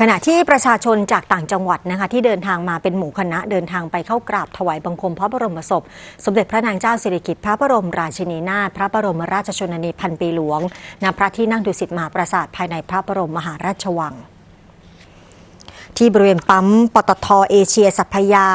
ขณะที่ประชาชนจากต่างจังหวัดนะคะที่เดินทางมาเป็นหมู่คณะเดินทางไปเข้ากราบถวายบังคมพระบรมศพ สมเด็จพระนางเจ้าสิริกิติ์พระบรมราชินีนาถพระบรมราชชนนีพันปีหลวงณพระที่นั่งดุสิตมหาปราสาทภายในพระบรมมหาราชวัง ที่บริเวณปั๊มปตทเอเชียสัพพยา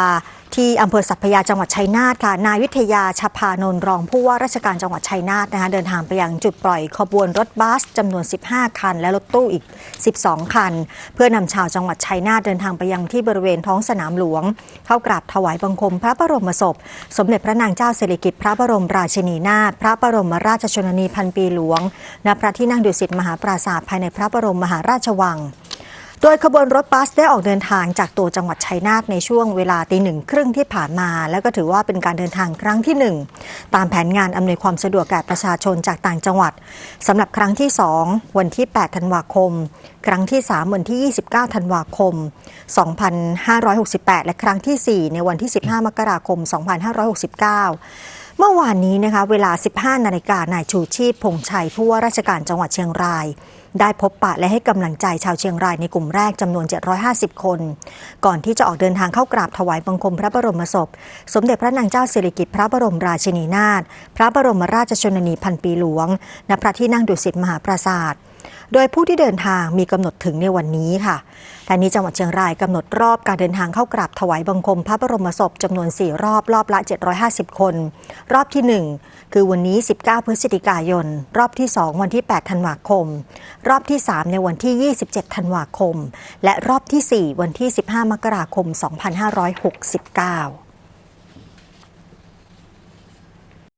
ที่อำเภอสัพพยาจังหวัดชัยนาทค่ะ นายวิทยาชพานนท์รองผู้ว่าราชการจังหวัดชัยนาทนะคะเดินทางไปยังจุดปล่อยขบวนรถบัสจำนวน 15 คัน และรถตู้อีก 12 คัน เพื่อนำชาวจังหวัดชัยนาทเดินทางไปยังที่บริเวณท้องสนามหลวง เข้ากราบถวายบังคมพระบรมศพ สมเด็จพระนางเจ้าสิริกิติ์พระบรมราชินีนาถพระบรมราชชนนีพันปีหลวงณพระที่นั่งดุสิตมหาปราสาทภายในพระบรมมหาราชวัง ดยขบวนรถบัสได้ออกเดินทางจากตัวจังหวัดชัยนาทในช่วงเวลาตีหนึ่งครึ่งที่ผ่านมา แล้วก็ถือว่าเป็นการเดินทางครั้งที่หนึ่งตามแผนงานอำนวยความสะดวกแก่ประชาชนจากต่างจังหวัดสำหรับครั้งที่ 2 วันที่ 8 ธันวาคม ครั้งที่ 3 วันที่ 29 ธันวาคม 2568 และครั้งทีสี่4 ในวันที่ 15 มกราคม 2569เมื่อวานนี้นะคะเวลา 15 นาฬิกานายชูชีพพงษ์ชัยผู้ว่าราชการจังหวัดเชียงราย ได้พบปะและให้กำลังใจชาวเชียงรายในกลุ่มแรกจำนวน 750 คน ก่อนที่จะออกเดินทางเข้ากราบถวายบังคมพระบรมศพ สมเด็จพระนางเจ้าสิริกิติ์พระบรมราชินีนาถพระบรมราชชนนีพันปีหลวงณพระที่นั่งดุสิตมหาปราสาทโดยผู้ที่เดินทางมีกำหนดถึงในวันนี้ค่ะทางนี้จังหวัดเชียงรายกำหนดรอบการเดินทางเข้ากราบถวายบังคมพระบรมศพจำนวน 4 รอบรอบละ 750 คน รอบที่ 1 คือวันนี้ 19 พฤศจิกายน รอบที่ 2 วันที่ 8 ธันวาคมรอบที่ 3 ในวันที่ 27 ธันวาคม และรอบที่ 4 วันที่ 15 มกราคม 2569